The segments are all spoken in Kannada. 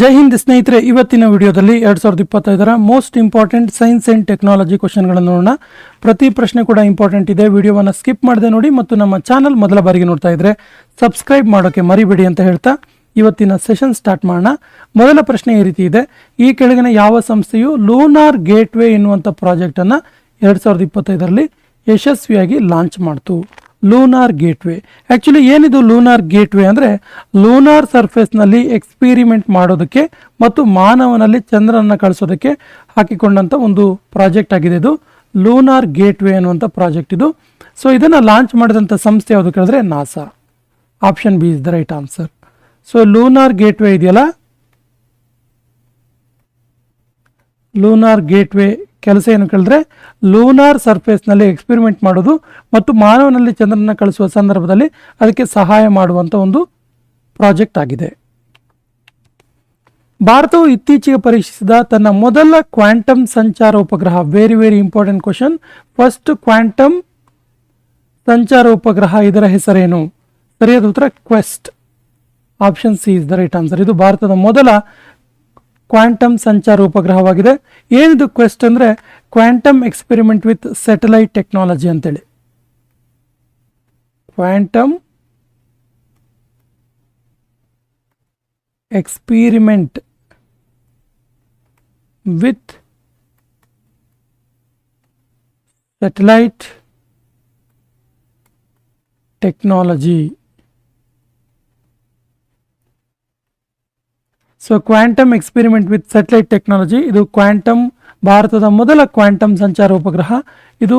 ಜೈ ಹಿಂದ್ ಸ್ನೇಹಿತರೆ, ಇವತ್ತಿನ ವಿಡಿಯೋದಲ್ಲಿ ಎರಡ್ ಸಾವಿರದ ಇಪ್ಪತ್ತೈದರ most important science and technology ಕ್ವಶನ್ಗಳನ್ನು ನೋಡೋಣ. ಪ್ರತಿ ಪ್ರಶ್ನೆ ಕೂಡ ಇಂಪಾರ್ಟೆಂಟ್ ಇದೆ. ವಿಡಿಯೋವನ್ನು ಸ್ಕಿಪ್ ಮಾಡದೆ ನೋಡಿ ಮತ್ತು ನಮ್ಮ ಚಾನಲ್ ಮೊದಲ ಬಾರಿಗೆ ನೋಡ್ತಾ ಇದ್ರೆ ಸಬ್ಸ್ಕ್ರೈಬ್ ಮಾಡೋಕೆ ಮರಿಬೇಡಿ ಅಂತ ಹೇಳ್ತಾ ಇವತ್ತಿನ ಸೆಷನ್ ಸ್ಟಾರ್ಟ್ ಮಾಡೋಣ. ಮೊದಲ ಪ್ರಶ್ನೆ ಈ ರೀತಿ ಇದೆ. ಈ ಕೆಳಗಿನ ಯಾವ ಸಂಸ್ಥೆಯು ಲೂನಾರ್ ಗೇಟ್ವೇ ಎನ್ನುವಂಥ ಪ್ರಾಜೆಕ್ಟನ್ನು ಎರಡು ಸಾವಿರದ ಇಪ್ಪತ್ತೈದರಲ್ಲಿ ಯಶಸ್ವಿಯಾಗಿ ಲಾಂಚ್ ಮಾಡ್ತು? Lunar gateway. ಆ್ಯಕ್ಚುಲಿ ಏನಿದು ಲೂನಾರ್ ಗೇಟ್ವೇ ಅಂದರೆ, ಲೂನಾರ್ ಸರ್ಫೇಸ್ನಲ್ಲಿ ಎಕ್ಸ್ಪೀರಿಮೆಂಟ್ ಮಾಡೋದಕ್ಕೆ ಮತ್ತು ಮಾನವನಲ್ಲಿ ಚಂದ್ರನ ಕಳಿಸೋದಕ್ಕೆ ಹಾಕಿಕೊಂಡಂಥ ಒಂದು ಪ್ರಾಜೆಕ್ಟ್ ಆಗಿದೆ ಇದು. ಲೂನಾರ್ ಗೇಟ್ವೇ ಅನ್ನುವಂಥ ಪ್ರಾಜೆಕ್ಟ್ ಇದು. ಸೊ ಇದನ್ನು ಲಾಂಚ್ ಮಾಡಿದಂಥ ಸಂಸ್ಥೆ ಯಾವುದು ಕೇಳಿದ್ರೆ NASA option B is the right answer so lunar gateway ಇದೆಯಲ್ಲ? ಲೂನಾರ್ ಗೇಟ್ವೇ ಕೆಲಸ ಏನು ಕೇಳಿದ್ರೆ ಲೂನಾರ್ ಸರ್ಫೇಸ್ನಲ್ಲಿ ಎಕ್ಸ್ಪೆರಿಮೆಂಟ್ ಮಾಡೋದು ಮತ್ತು ಮಾನವನಲ್ಲಿ ಚಂದ್ರನ ಕಳಿಸುವ ಸಂದರ್ಭದಲ್ಲಿ ಅದಕ್ಕೆ ಸಹಾಯ ಮಾಡುವಂಥ ಒಂದು ಪ್ರಾಜೆಕ್ಟ್ ಆಗಿದೆ. ಭಾರತವು ಇತ್ತೀಚೆಗೆ ಪರೀಕ್ಷಿಸಿದ ತನ್ನ ಮೊದಲ ಕ್ವಾಂಟಮ್ ಸಂಚಾರ ಉಪಗ್ರಹ very very important question first quantum ಸಂಚಾರ ಉಪಗ್ರಹ ಇದರ ಹೆಸರೇನು? ಸರಿಯಾದ ಉತ್ತರ QUEST option C is the right answer ಇದು ಭಾರತದ ಮೊದಲ ಕ್ವಾಂಟಮ್ ಸಂಚಾರ ಉಪಗ್ರಹವಾಗಿದೆ. ಏನಿದು ಕ್ವೆಸ್ಟ್ ಅಂದರೆ quantum experiment with satellite technology ಅಂತೇಳಿ. Quantum experiment with satellite technology. So quantum experiment with satellite technology ಇದು ಕ್ವಾಂಟಮ್ ಭಾರತದ ಮೊದಲ ಕ್ವಾಂಟಮ್ ಸಂಚಾರ ಉಪಗ್ರಹ. ಇದು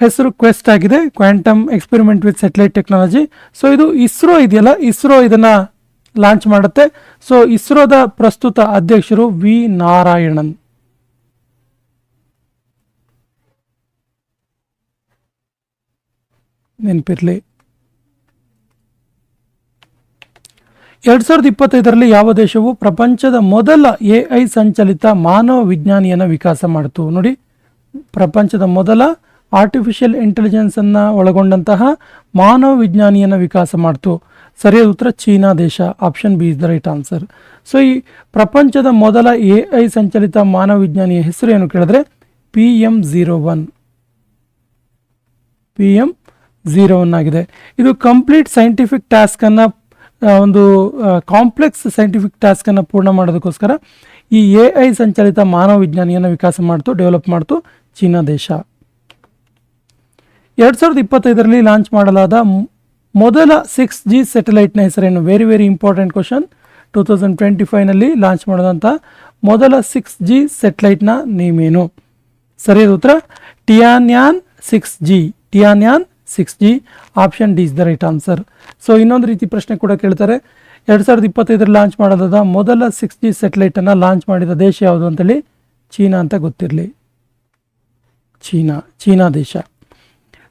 ಹೆಸರು ಕ್ವೆಸ್ಟ್ ಆಗಿದೆ quantum experiment with satellite technology so ಇದು ಇಸ್ರೋ ಇದೆಯಲ್ಲ, ಇಸ್ರೋ ಇದನ್ನು ಲಾಂಚ್ ಮಾಡುತ್ತೆ. ಸೊ ಇಸ್ರೋದ ಪ್ರಸ್ತುತ ಅಧ್ಯಕ್ಷರು ವಿ ನಾರಾಯಣನ್. ನೆನಪಿರ್ಲಿ. ಎರಡ್ ಸಾವಿರದ ಇಪ್ಪತ್ತೈದರಲ್ಲಿ ಯಾವ ದೇಶವು ಪ್ರಪಂಚದ ಮೊದಲ ಎ ಐ ಸಂಚಲಿತ ಮಾನವ ವಿಜ್ಞಾನಿಯನ್ನು ವಿಕಾಸ ಮಾಡಿತು? ನೋಡಿ, ಪ್ರಪಂಚದ ಮೊದಲ ಆರ್ಟಿಫಿಷಿಯಲ್ ಇಂಟೆಲಿಜೆನ್ಸ್ ಅನ್ನ ಒಳಗೊಂಡಂತಹ ಮಾನವ ವಿಜ್ಞಾನಿಯನ್ನು ವಿಕಾಸ ಮಾಡಿತು. ಸರಿಯಾದ ಉತ್ತರ, ಚೀನಾ ದೇಶ. Option B is the right answer so ಈ ಪ್ರಪಂಚದ ಮೊದಲ ಎ ಐ ಸಂಚಲಿತ ಮಾನವ ವಿಜ್ಞಾನಿಯ ಹೆಸರು ಏನು ಕೇಳಿದ್ರೆ, P M zero one. P M zero one ಆಗಿದೆ. ಇದು ಕಂಪ್ಲೀಟ್ ಸೈಂಟಿಫಿಕ್ ಟಾಸ್ಕನ್ನು ಒಂದು ಕಾಂಪ್ಲೆಕ್ಸ್ ಸೈಂಟಿಫಿಕ್ ಟಾಸ್ಕನ್ನು ಪೂರ್ಣ ಮಾಡೋದಕ್ಕೋಸ್ಕರ ಈ ಎ ಐ ಸಂಚಾಲಿತ ಮಾನವ ವಿಜ್ಞಾನಿಯನ್ನು ವಿಕಾಸ ಮಾಡ್ತು ಡೆವಲಪ್ ಮಾಡ್ತು ಚೀನಾ ದೇಶ. ಎರಡು ಸಾವಿರದ ಇಪ್ಪತ್ತೈದರಲ್ಲಿ ಲಾಂಚ್ ಮಾಡಲಾದ ಮೊದಲ ಸಿಕ್ಸ್ ಜಿ ಸೆಟಲೈಟ್ನ ಹೆಸರೇನು? Very very important question two thousand twenty ಫೈವ್ನಲ್ಲಿ launch ಮಾಡಿದಂಥ ಮೊದಲ ಸಿಕ್ಸ್ ಜಿ ಸೆಟಲೈಟ್ನ ನೇಮ್ ಏನು ಸರಿಯಾದ ಉತ್ತರ? Tianyan six G Tianyan six G option D is the right answer so ಇನ್ನೊಂದು ರೀತಿ ಪ್ರಶ್ನೆ ಕೂಡ ಕೇಳ್ತಾರೆ. ಎರಡು ಸಾವಿರದ ಇಪ್ಪತ್ತೈದರಲ್ಲಿ ಲಾಂಚ್ ಮಾಡೋದಾದ ಮೊದಲ ಸಿಕ್ಸ್ ಜಿ ಸೆಟಲೈಟನ್ನು ಲಾಂಚ್ ಮಾಡಿದ ದೇಶ ಯಾವುದು ಅಂತೇಳಿ? ಚೀನಾ ಅಂತ ಗೊತ್ತಿರಲಿ. ಚೀನಾ ಚೀನಾ ದೇಶ.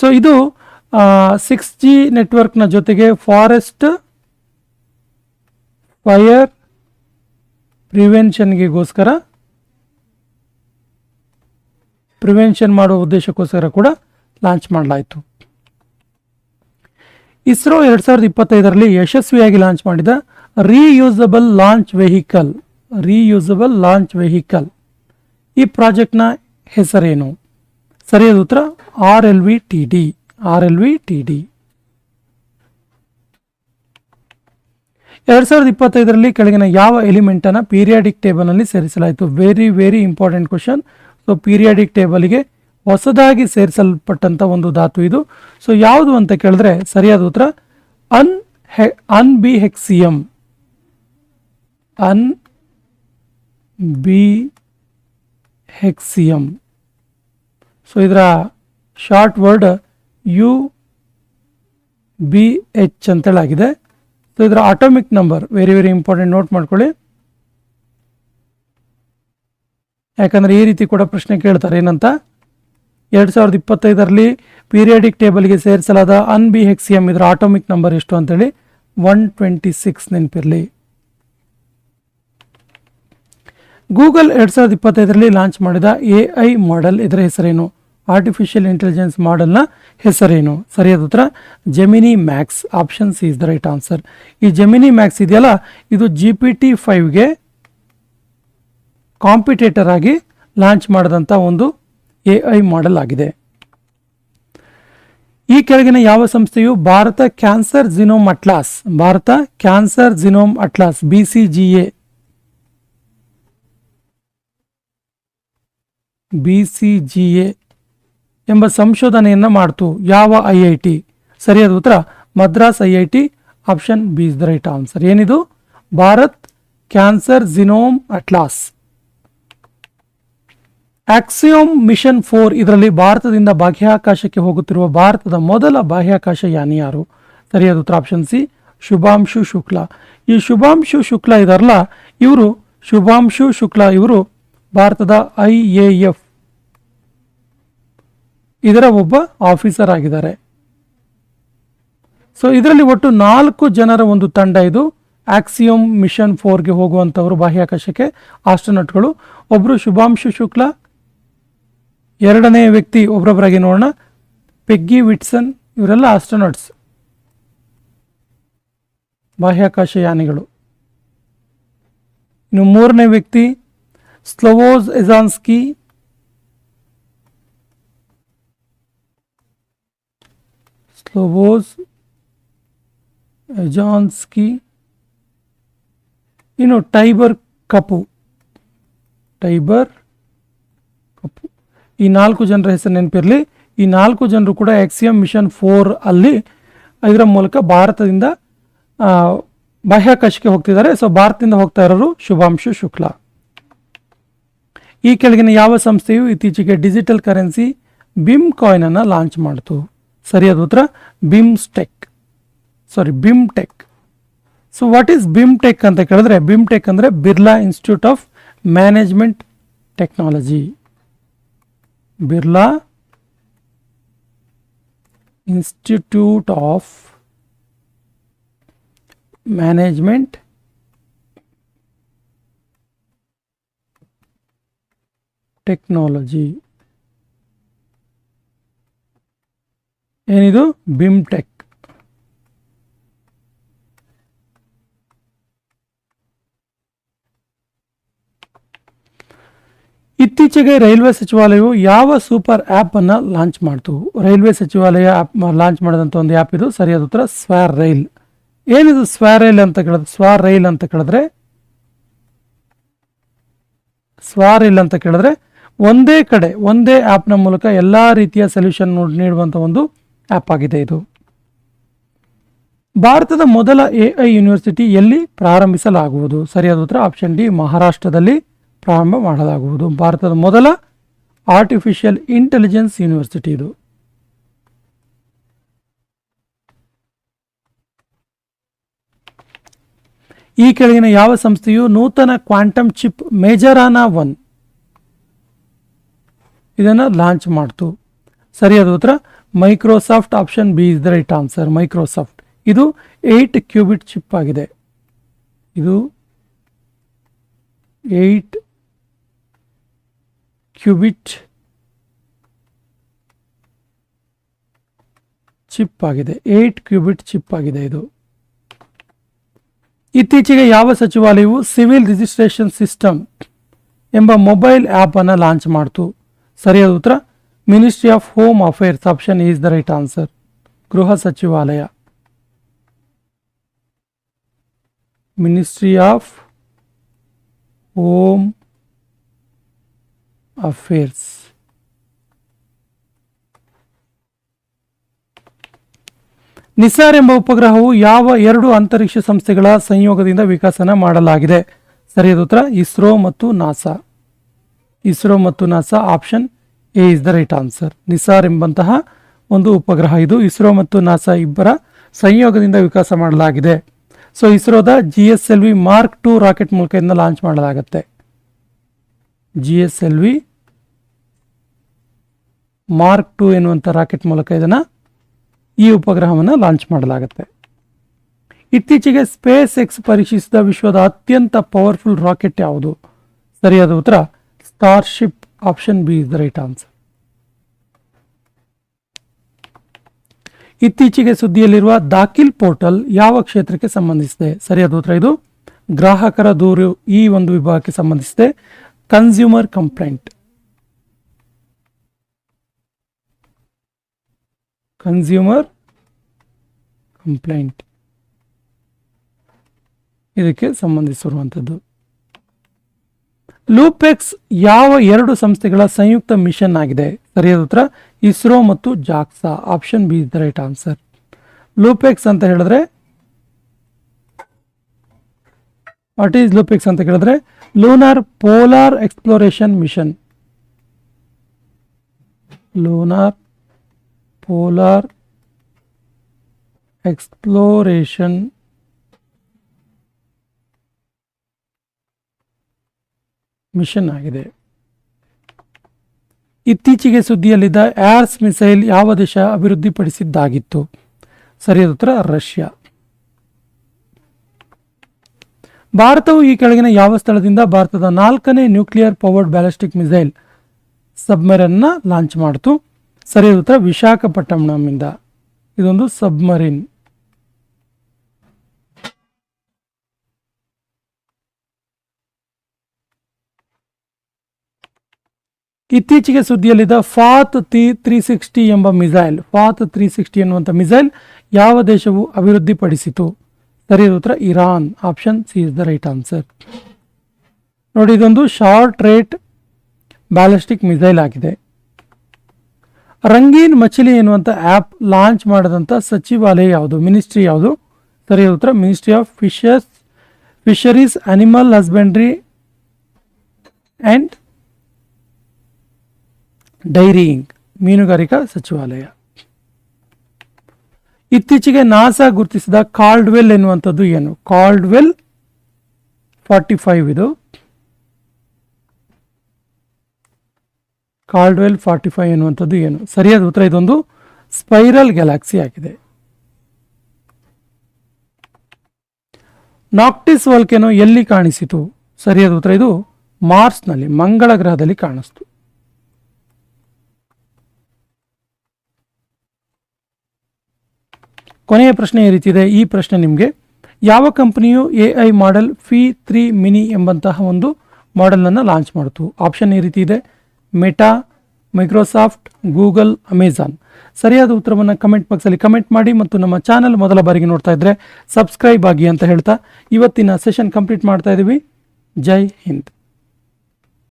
ಸೊ ಇದು ಸಿಕ್ಸ್ ಜಿ ನೆಟ್ವರ್ಕ್ನ ಜೊತೆಗೆ ಫಾರೆಸ್ಟ್ ಫೈರ್ ಪ್ರಿವೆನ್ಷನ್ಗೆಗೋಸ್ಕರ ಪ್ರಿವೆನ್ಷನ್ ಮಾಡುವ ಉದ್ದೇಶಕ್ಕೋಸ್ಕರ ಕೂಡ ಲಾಂಚ್ ಮಾಡಲಾಯಿತು. ಇಸ್ರೋ ಎರಡ್ ಸಾವಿರದ ಇಪ್ಪತ್ತೈದರಲ್ಲಿ ಯಶಸ್ವಿಯಾಗಿ ಲಾಂಚ್ ಮಾಡಿದ reusable launch vehicle reusable launch vehicle ಈ ಪ್ರಾಜೆಕ್ಟ್ನ ಹೆಸರೇನು? ಸರಿಯಾದ ಉತ್ತರ, R L V T D, R L V T D. ಎರಡ್ ಸಾವಿರದ ಇಪ್ಪತ್ತೈದರಲ್ಲಿ ಕೆಳಗಿನ ಯಾವ ಎಲಿಮೆಂಟನ್ನು ಪೀರಿಯಾಡಿಕ್ ಟೇಬಲ್ನಲ್ಲಿ ಸೇರಿಸಲಾಯಿತು? Very very important question so periodic ಟೇಬಲ್ಗೆ ಹೊಸದಾಗಿ ಸೇರಿಸಲ್ಪಟ್ಟಂಥ ಒಂದು ಧಾತು ಇದು. ಸೊ ಯಾವುದು ಅಂತ ಕೇಳಿದ್ರೆ ಸರಿಯಾದ ಉತ್ತರ, ಅನ್ ಹೆ, unbihexium. Unbihexium. So ಇದರ short word U B H ಅಂತೇಳಾಗಿದೆ. So ಇದರ atomic number very very important note ಮಾಡ್ಕೊಳ್ಳಿ. ಯಾಕಂದ್ರೆ ಈ ರೀತಿ ಕೂಡ ಪ್ರಶ್ನೆ ಕೇಳ್ತಾರೆ ಏನಂತ. ಎರಡು ಸಾವಿರದ ಇಪ್ಪತ್ತೈದರಲ್ಲಿ ಪೀರಿಯಾಡಿಕ್ ಟೇಬಲ್ಗೆ ಸೇರಿಸಲಾದ ಅನ್ ಬಿ ಹೆಕ್ಸಿಯಂ ಇದರ ಆಟೋಮಿಕ್ ನಂಬರ್ ಎಷ್ಟು ಅಂತೇಳಿ ಒನ್ ಟ್ವೆಂಟಿ ಸಿಕ್ಸ್ ನೆನಪಿರಲಿ. ಗೂಗಲ್ ಎರಡು ಸಾವಿರದ ಇಪ್ಪತ್ತೈದರಲ್ಲಿ ಲಾಂಚ್ ಮಾಡಿದ ಎ ಐ ಮಾಡೆಲ್ ಇದರ ಹೆಸರೇನು? ಆರ್ಟಿಫಿಷಿಯಲ್ ಇಂಟೆಲಿಜೆನ್ಸ್ ಮಾಡೆಲ್ನ ಹೆಸರೇನು? ಸರಿಯಾದ ಉತ್ತರ Gemini Max option C is the right answer ಈ ಜೆಮಿನಿ ಮ್ಯಾಕ್ಸ್ ಇದೆಯಲ್ಲ, ಇದು ಜಿ ಪಿ ಟಿ ಫೈವ್ಗೆ ಕಾಂಪಿಟೇಟರ್ ಆಗಿ ಲಾಂಚ್ ಮಾಡಿದಂಥ ಒಂದು ಎ ಐ ಮಾಡೆಲ್ ಆಗಿದೆ. ಈ ಕೆಳಗಿನ ಯಾವ ಸಂಸ್ಥೆಯು Bharat cancer genome atlas, Bharat cancer genome atlas, B C G A. B G A ಎಂಬ ಸಂಶೋಧನೆಯನ್ನು ಮಾಡ್ತು. ಯಾವ ಐ ಐ ಟಿ? ಸರಿಯಾದ ಉತ್ತರ, Madras I I T option B is the right answer ಏನಿದು? Bharat cancer genome atlas. Axiom mission four ಇದರಲ್ಲಿ ಭಾರತದಿಂದ ಬಾಹ್ಯಾಕಾಶಕ್ಕೆ ಹೋಗುತ್ತಿರುವ ಭಾರತದ ಮೊದಲ ಬಾಹ್ಯಾಕಾಶ ಯಾನಿ ಯಾರು? ಸರಿಯಾದ ಉತ್ತರ ಆಪ್ಷನ್ ಸಿ ಶುಭಾಂಶು ಶುಕ್ಲಾ. ಈ ಶುಭಾಂಶು ಶುಕ್ಲಾ ಇದಾರಲ್ಲ, ಇವರು ಶುಭಾಂಶು ಶುಕ್ಲಾ ಇವರು ಭಾರತದ ಐ ಎ ಎಫ್ ಇದರ ಒಬ್ಬ ಆಫೀಸರ್ ಆಗಿದ್ದಾರೆ. ಸೊ ಇದರಲ್ಲಿ ಒಟ್ಟು ನಾಲ್ಕು ಜನರ ಒಂದು ತಂಡ ಇದು. ಆಕ್ಸಿಯೋಮ್ ಮಿಷನ್ ಫೋರ್ಗೆ ಹೋಗುವಂಥವರು ಬಾಹ್ಯಾಕಾಶಕ್ಕೆ. ಆಸ್ಟ್ರೋನಟ್ಗಳು ಒಬ್ಬರು ಶುಭಾಂಶು ಶುಕ್ಲಾ ಎರಡನೇ ವ್ಯಕ್ತಿ ಒಬ್ಬರೊಬ್ಬರಾಗಿ ನೋಡೋಣ ಪೆಗ್ಗಿ ವಿಟ್ಸನ್ ಇವರೆಲ್ಲ ಆಸ್ಟ್ರೋನಟ್ಸ್ ಬಾಹ್ಯಾಕಾಶ ಯಾನಿಗಳು ಇನ್ನು ಮೂರನೇ ವ್ಯಕ್ತಿ ಸ್ಲೋವೋಸ್ ಎಜಾನ್ಸ್ಕಿ ಸ್ಲೋವೋಸ್ ಎಜಾನ್ಸ್ಕಿ ಇನ್ನು ಟೈಬರ್ ಕಪು ಟೈಬರ್ ಕಪು ಈ ನಾಲ್ಕು ಜನರ ಹೆಸರು ನೆನಪಿರಲಿ. ಈ ನಾಲ್ಕು ಜನರು ಕೂಡ ಎಕ್ಸಿಯಂ ಮಿಷನ್ ಫೋರ್ ಅಲ್ಲಿ ಇದರ ಮೂಲಕ ಭಾರತದಿಂದ ಬಾಹ್ಯಾಕಾಶಕ್ಕೆ ಹೋಗ್ತಿದ್ದಾರೆ. ಸೊ ಭಾರತದಿಂದ ಹೋಗ್ತಾ ಇರೋರು ಶುಭಾಂಶು ಶುಕ್ಲಾ. ಈ ಕೆಳಗಿನ ಯಾವ ಸಂಸ್ಥೆಯು ಇತ್ತೀಚೆಗೆ ಡಿಜಿಟಲ್ ಕರೆನ್ಸಿ ಬಿಮ್ ಕಾಯಿನ್ ಅನ್ನು ಲಾಂಚ್ ಮಾಡಿತು? ಸರಿಯಾದ ಉತ್ತರ BIMSTEC sorry BIM tech so what is BIM tech ಅಂತ ಕೇಳಿದ್ರೆ ಬಿಮ್ ಟೆಕ್ ಅಂದರೆ Birla institute of management technology Birla institute of management technology ಏನಿದು ಬಿಮ್ ಟೆಕ್ ಇತ್ತೀಚೆಗೆ ರೈಲ್ವೆ ಸಚಿವಾಲಯವು ಯಾವ ಸೂಪರ್ ಆ್ಯಪ್ ಅನ್ನು ಲಾಂಚ್ ಮಾಡ್ತು? ರೈಲ್ವೆ ಸಚಿವಾಲಯ ಆ್ಯಪ್ ಲಾಂಚ್ ಮಾಡಿದಂಥ ಒಂದು ಆ್ಯಪ್ ಇದು. ಸರಿಯಾದ ಉತ್ತರ, ಸ್ವಾರ್ ರೈಲ್. ಏನಿದು ಸ್ವಾರ್ ರೈಲ್ ಅಂತ ಕೇಳಿದ್ರೆ, ಸ್ವಾರ್ ರೈಲ್ ಅಂತ ಕೇಳಿದ್ರೆ, ಸ್ವಾರ್ ರೈಲ್ ಅಂತ ಕೇಳಿದ್ರೆ, ಒಂದೇ ಕಡೆ, ಒಂದೇ ಆ್ಯಪ್ನ ಮೂಲಕ ಎಲ್ಲ ರೀತಿಯ ಸೊಲ್ಯೂಷನ್ ನೀಡುವಂಥ ಒಂದು ಆ್ಯಪ್ ಆಗಿದೆ ಇದು. ಭಾರತದ ಮೊದಲ ಎ ಐ ಯೂನಿವರ್ಸಿಟಿ ಎಲ್ಲಿ ಪ್ರಾರಂಭಿಸಲಾಗುವುದು? ಸರಿಯಾದ ಉತ್ತರ, ಆಪ್ಷನ್ ಡಿ, ಮಹಾರಾಷ್ಟ್ರದಲ್ಲಿ. ಪ್ರಾರಂಭ ಮಾಡಲಾಗುವುದು. ಭಾರತದ ಮೊದಲ ಆರ್ಟಿಫಿಷಿಯಲ್ ಇಂಟೆಲಿಜೆನ್ಸ್ ಯೂನಿವರ್ಸಿಟಿ ಇದು. ಈ ಕೆಳಗಿನ ಯಾವ ಸಂಸ್ಥೆಯು ನೂತನ ಕ್ವಾಂಟಮ್ ಚಿಪ್ ಮೇಜರಾನಾ ಒನ್ ಇದನ್ನು ಲಾಂಚ್ ಮಾಡ್ತು. ಸರಿಯಾದ ಉತ್ತರ Microsoft option B is the right answer Microsoft ಇದು ಏಯ್ಟ್ ಕ್ಯೂಬಿಟ್ ಚಿಪ್ ಆಗಿದೆ. ಇದು ಏಯ್ಟ್ ಕ್ಯೂಬಿಟ್ ಚಿಪ್ ಆಗಿದೆ. ಏಟ್ ಕ್ಯೂಬಿಟ್ ಚಿಪ್ ಆಗಿದೆ ಇದು. ಇತ್ತೀಚೆಗೆ ಯಾವ ಸಚಿವಾಲಯವು ಸಿವಿಲ್ ರಿಜಿಸ್ಟ್ರೇಷನ್ ಸಿಸ್ಟಮ್ ಎಂಬ ಮೊಬೈಲ್ ಆ್ಯಪನ್ನು ಲಾಂಚ್ ಮಾಡ್ತು. ಸರಿಯಾದ ಉತ್ತರ ministry of home affairs option is the right answer ಗೃಹ ಸಚಿವಾಲಯ. Ministry of home affairs NISAR ಎಂಬ ಉಪಗ್ರಹವು ಯಾವ ಎರಡು ಅಂತರಿಕ್ಷ ಸಂಸ್ಥೆಗಳ ಸಂಯೋಗದಿಂದ ವಿಕಸನ ಮಾಡಲಾಗಿದೆ? ಸರಿಯಾದ ಉತ್ತರ, ಇಸ್ರೋ ಮತ್ತು ನಾಸಾ. ಇಸ್ರೋ ಮತ್ತು NASA option A is the right answer NISAR ಎಂಬಂತಹ ಒಂದು ಉಪಗ್ರಹ ಇದು. ಇಸ್ರೋ ಮತ್ತು ನಾಸಾ ಇಬ್ಬರ ಸಂಯೋಗದಿಂದ ವಿಕಾಸ ಮಾಡಲಾಗಿದೆ. ಸೊ ಇಸ್ರೋದ G S L V mark two rocket ಮೂಲಕ ಲಾಂಚ್ ಮಾಡಲಾಗುತ್ತೆ. G S L V mark two ಎನ್ನುವಂಥ ರಾಕೆಟ್ ಮೂಲಕ ಇದನ್ನು ಈ ಉಪಗ್ರಹವನ್ನು ಲಾಂಚ್ ಮಾಡಲಾಗುತ್ತೆ. ಇತ್ತೀಚೆಗೆ ಸ್ಪೇಸ್ ಎಕ್ಸ್ ಪರೀಕ್ಷಿಸಿದ ವಿಶ್ವದ ಅತ್ಯಂತ ಪವರ್ಫುಲ್ ರಾಕೆಟ್ ಯಾವುದು? ಸರಿಯಾದ ಉತ್ತರ Starship option B is the right answer ಇತ್ತೀಚೆಗೆ ಸುದ್ದಿಯಲ್ಲಿರುವ ದಾಖಿಲ್ ಪೋರ್ಟಲ್ ಯಾವ ಕ್ಷೇತ್ರಕ್ಕೆ ಸಂಬಂಧಿಸಿದೆ? ಸರಿಯಾದ ಉತ್ತರ ಇದು ಗ್ರಾಹಕರ ದೂರು ಈ ಒಂದು ವಿಭಾಗಕ್ಕೆ ಸಂಬಂಧಿಸಿದೆ. ಕನ್ಸ್ಯೂಮರ್ ಕಂಪ್ಲೇಂಟ್ ಕನ್ಸ್ಯೂಮರ್ ಕಂಪ್ಲೈಂಟ್ ಇದಕ್ಕೆ ಸಂಬಂಧಿಸಿರುವಂಥದ್ದು. ಲೂಪೆಕ್ಸ್ ಯಾವ ಎರಡು ಸಂಸ್ಥೆಗಳ ಸಂಯುಕ್ತ ಮಿಷನ್ ಆಗಿದೆ? ಸರಿಯಾದ ಉತ್ತರ, ಇಸ್ರೋ ಮತ್ತು JAXA. Option B is the right answer. LUPEX ಅಂತ ಹೇಳಿದ್ರೆ, ವಾಟ್ ಈಸ್ ಲೂಪೆಕ್ಸ್ ಅಂತ ಕೇಳಿದ್ರೆ, lunar polar exploration mission. Lunar polar exploration. Mission ಆಗಿದೆ. ಇತ್ತೀಚೆಗೆ ಸುದ್ದಿಯಲ್ಲಿದ್ದ ಏರ್ಸ್ ಮಿಸೈಲ್ ಯಾವ ದೇಶ ಅಭಿವೃದ್ಧಿಪಡಿಸಿದ್ದಾಗಿತ್ತು? ಸರಿಯಾದ ಉತ್ತರ, ರಷ್ಯಾ. ಭಾರತವು ಈ ಕೆಳಗಿನ ಯಾವ ಸ್ಥಳದಿಂದ ಭಾರತದ ನಾಲ್ಕನೇ ನ್ಯೂಕ್ಲಿಯರ್ ಪವರ್ಡ್ ಬ್ಯಾಲಿಸ್ಟಿಕ್ ಮಿಸೈಲ್ ಸಬ್ಮರನ್ನ ಲಾಂಚ್ ಮಾಡಿತು? ಸರಿಯಾದ ಉತ್ತರ ವಿಶಾಖಪಟ್ಟಣಂನಿಂದ. ಇದೊಂದು ಸಬ್ಮರೀನ್. ಇತ್ತೀಚೆಗೆ ಸುದ್ದಿಯಲ್ಲಿದ್ದ ಫಾತ್ ತಿ ತ್ರೀ ಸಿಕ್ಸ್ಟಿ ಎಂಬ ಮಿಸೈಲ್, ಫಾತ್ ತ್ರೀ ಸಿಕ್ಸ್ಟಿ ಎನ್ನುವಂಥ ಮಿಸೈಲ್ ಯಾವ ದೇಶವು ಅಭಿವೃದ್ಧಿಪಡಿಸಿತು? ಸರಿ ಉತ್ತರ Iran, option C is the right answer. ನೋಡಿ, ಇದೊಂದು ಶಾರ್ಟ್ ರೇಟ್ ಬ್ಯಾಲಿಸ್ಟಿಕ್ ಮಿಸೈಲ್ ಆಗಿದೆ. ರಂಗೀನ್ ಮಚಿಲಿ ಎನ್ನುವಂಥ ಆ್ಯಪ್ ಲಾಂಚ್ ಮಾಡಿದಂಥ ಸಚಿವಾಲಯ ಯಾವುದು? ಮಿನಿಸ್ಟ್ರಿ ಯಾವುದು? ಸರಿಯಾದ ಉತ್ತರ ministry of fishers fisheries animal husbandry and ಡೈರಿಯಿಂಗ್ ಮೀನುಗಾರಿಕಾ ಸಚಿವಾಲಯ. ಇತ್ತೀಚೆಗೆ ನಾಸಾ ಗುರುತಿಸಿದ ಕಾಲ್ಡ್ವೆಲ್ ಎನ್ನುವಂಥದ್ದು ಏನು? ಕಾಲ್ಡ್ವೆಲ್ ಫಾರ್ಟಿ ಫೈವ್ ಇದು. ಕಾಲ್ಡ್ವೆಲ್ ಫಾರ್ಟಿ ಫೈವ್ ಎನ್ನುವಂಥದ್ದು ಏನು? ಸರಿಯಾದ ಉತ್ತರ ಇದೊಂದು ಸ್ಪೈರಲ್ ಗ್ಯಾಲಾಕ್ಸಿ ಆಗಿದೆ. ನಾಕ್ಟಿಸ್ ವಲ್ಕೆನೋ ಎಲ್ಲಿ ಕಾಣಿಸಿತು? ಸರಿಯಾದ ಉತ್ತರ ಇದು ಮಾರ್ಸ್ನಲ್ಲಿ, ಮಂಗಳ ಗ್ರಹದಲ್ಲಿ ಕಾಣಿಸ್ತು. ಕೊನೆಯ ಪ್ರಶ್ನೆ ಈ ರೀತಿ ಇದೆ. ಈ ಪ್ರಶ್ನೆ ನಿಮಗೆ, ಯಾವ ಕಂಪನಿಯು A I model Phi three mini ಎಂಬಂತಹ ಒಂದು ಮಾಡೆಲನ್ನು ಲಾಂಚ್ ಮಾಡಿತು? ಆಪ್ಷನ್ ಈ ರೀತಿ ಇದೆ. ಮೆಟಾ ಮೈಕ್ರೋಸಾಫ್ಟ್ ಗೂಗಲ್ ಅಮೆಜಾನ್ ಸರಿಯಾದ ಉತ್ತರವನ್ನು ಕಮೆಂಟ್ ಬಾಕ್ಸಲ್ಲಿ ಕಮೆಂಟ್ ಮಾಡಿ ಮತ್ತು ನಮ್ಮ ಚಾನಲ್ ಮೊದಲ ಬಾರಿಗೆ ನೋಡ್ತಾ ಇದ್ದರೆ ಸಬ್ಸ್ಕ್ರೈಬ್ ಆಗಿ ಅಂತ ಹೇಳ್ತಾ ಇವತ್ತಿನ ಸೆಷನ್ ಕಂಪ್ಲೀಟ್ ಮಾಡ್ತಾ ಇದ್ದೀವಿ ಜೈ ಹಿಂದ್.